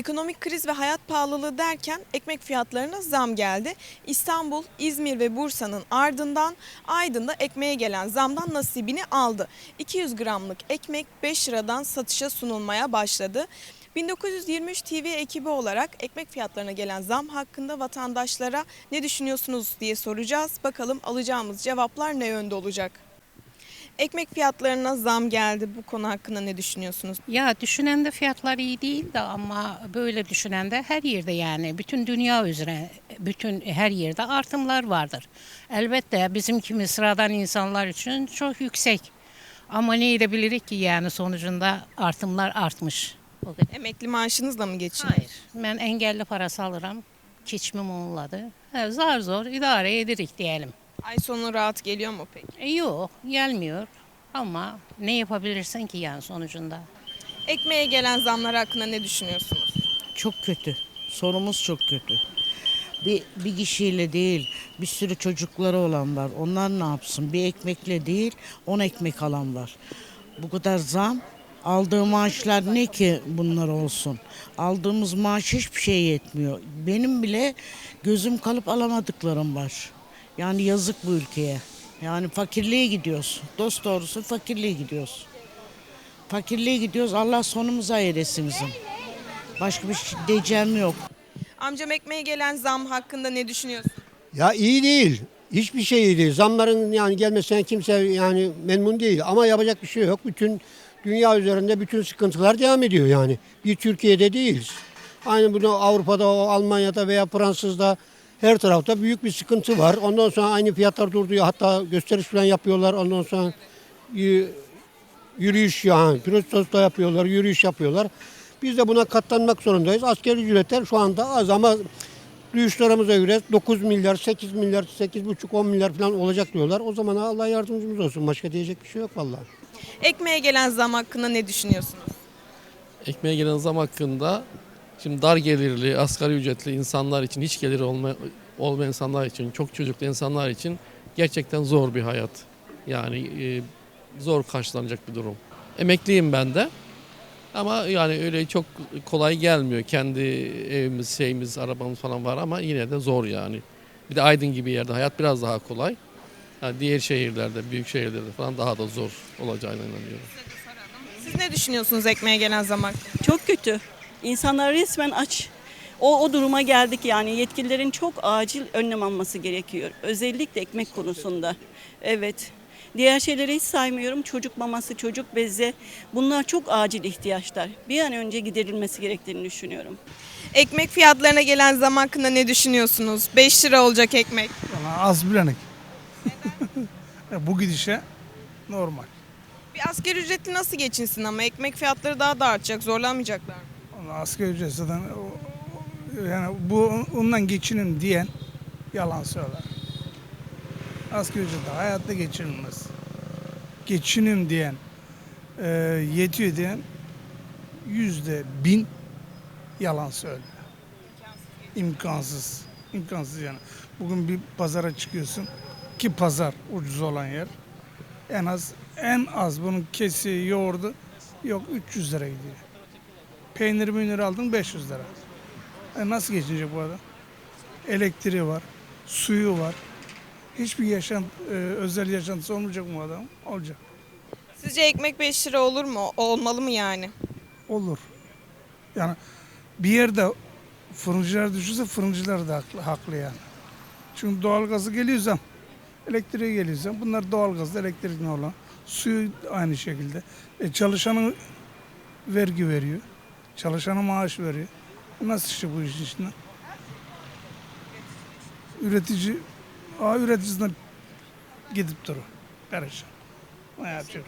Ekonomik kriz ve hayat pahalılığı derken ekmek fiyatlarına zam geldi. İstanbul, İzmir ve Bursa'nın ardından Aydın'da ekmeğe gelen zamdan nasibini aldı. 200 gramlık ekmek 5 liradan satışa sunulmaya başladı. 1923 TV ekibi olarak ekmek fiyatlarına gelen zam hakkında vatandaşlara ne düşünüyorsunuz diye soracağız. Bakalım alacağımız cevaplar ne yönde olacak? Ekmek fiyatlarına zam geldi. Bu konu hakkında ne düşünüyorsunuz? Ya düşünen de fiyatlar iyi değil de ama böyle düşünen de her yerde yani bütün dünya üzerine bütün her yerde artımlar vardır. Elbette bizim kimi sıradan insanlar için çok yüksek. Ama ne edebilirik ki yani sonucunda artımlar artmış. Emekli maaşınızla mı geçiniyor? Hayır. Ben engelli parası alırım. Keçimim onladı. Zar zor idare edirik diyelim. Ay sonu rahat geliyor mu peki? E, yok gelmiyor ama ne yapabilirsin ki yani sonucunda. Ekmeğe gelen zamlar hakkında ne düşünüyorsunuz? Çok kötü. Sorumuz çok kötü. Bir, bir kişiyle değil, bir sürü çocukları olan var. Onlar ne yapsın? Bir ekmekle değil, on ekmek alan var. Bu kadar zam, aldığı maaşlar ne ki bunlar olsun? Aldığımız maaş hiçbir şey yetmiyor. Benim bile gözüm kalıp alamadıklarım var. Yani yazık bu ülkeye. Yani fakirliğe gidiyoruz. Dost doğrusu fakirliğe gidiyoruz. Fakirliğe gidiyoruz. Allah sonumuzu hayır etsin bizim. Başka bir şey diyeceğim yok. Amcam ekmeğe gelen zam hakkında ne düşünüyorsun? Ya iyi değil. Hiçbir şey iyi değil. Zamların yani gelmesine kimse yani memnun değil. Ama yapacak bir şey yok. Bütün dünya üzerinde bütün sıkıntılar devam ediyor yani. Bir Türkiye'de değiliz. Aynı bunu Avrupa'da, Almanya'da veya Fransız'da her tarafta büyük bir sıkıntı var. Ondan sonra aynı fiyatlar durduyor. Hatta gösteriş falan yapıyorlar. Ondan sonra yürüyüş yani protesto da yapıyorlar, yürüyüş yapıyorlar. Biz de buna katlanmak zorundayız. Asgari ücretler şu anda az ama duyuşlarımıza göre 9 milyar, 8 milyar, 8,5, 10 milyar falan olacak diyorlar. O zaman Allah yardımcımız olsun. Başka diyecek bir şey yok vallahi. Ekmeğe gelen zam hakkında ne düşünüyorsunuz? ekmeğe gelen zam hakkında şimdi dar gelirli, asgari ücretli insanlar için, hiç geliri olma, olmayan insanlar için, çok çocuklu insanlar için gerçekten zor bir hayat. Yani e, zor karşılanacak bir durum. Emekliyim ben de. Ama yani öyle çok kolay gelmiyor. Kendi evimiz, şeyimiz, arabamız falan var ama yine de zor yani. Bir de Aydın gibi yerde hayat biraz daha kolay. Yani diğer şehirlerde, büyük şehirlerde falan daha da zor olacağına inanıyorum. Siz ne düşünüyorsunuz ekmeğe gelen zam hakkında? Çok kötü. İnsanlar resmen aç. O, o duruma geldik yani yetkililerin çok acil önlem alması gerekiyor. Özellikle ekmek konusunda. Evet. Diğer şeyleri hiç saymıyorum. Çocuk maması, çocuk bezi bunlar çok acil ihtiyaçlar. Bir an önce giderilmesi gerektiğini düşünüyorum. Ekmek fiyatlarına gelen zam hakkında ne düşünüyorsunuz? 5 lira olacak ekmek. Valla az bilenik. Bu gidişe normal. Bir asgari ücretli nasıl geçinsin ama ekmek fiyatları daha da artacak, zorlanmayacaklar mı? Asgari ücret zaten yani bu ondan geçinin diyen yalan söyler. Asgari ücretle hayatta geçinilmez. Geçinim diyen, e, yetiyor diyen yüzde bin yalan söylüyor. İmkansız. İmkansız yani. Bugün bir pazara çıkıyorsun ki pazar ucuz olan yer. En az en az bunun kesiği yoğurdu yok 300 lira gidiyor. Peynir müynir aldın 500 lira. E nasıl geçinecek bu adam? Elektriği var, suyu var. Hiçbir yaşam, e, özel yaşantısı olmayacak mı adam? Olacak. Sizce ekmek 5 lira olur mu? Olmalı mı yani? Olur. Yani bir yerde fırıncılar düşünse fırıncılar da haklı, haklı yani. Çünkü doğalgazı geliyor zam. Elektriğe geliyor zam. Bunlar doğalgazda elektrikli olan. Suyu aynı şekilde. E çalışanın vergi veriyor. Çalışana maaş veriyor. Nasıl işte bu işin içinde? Üretici, aa üreticisinden gidip durur. Perişan. Ne yapacak?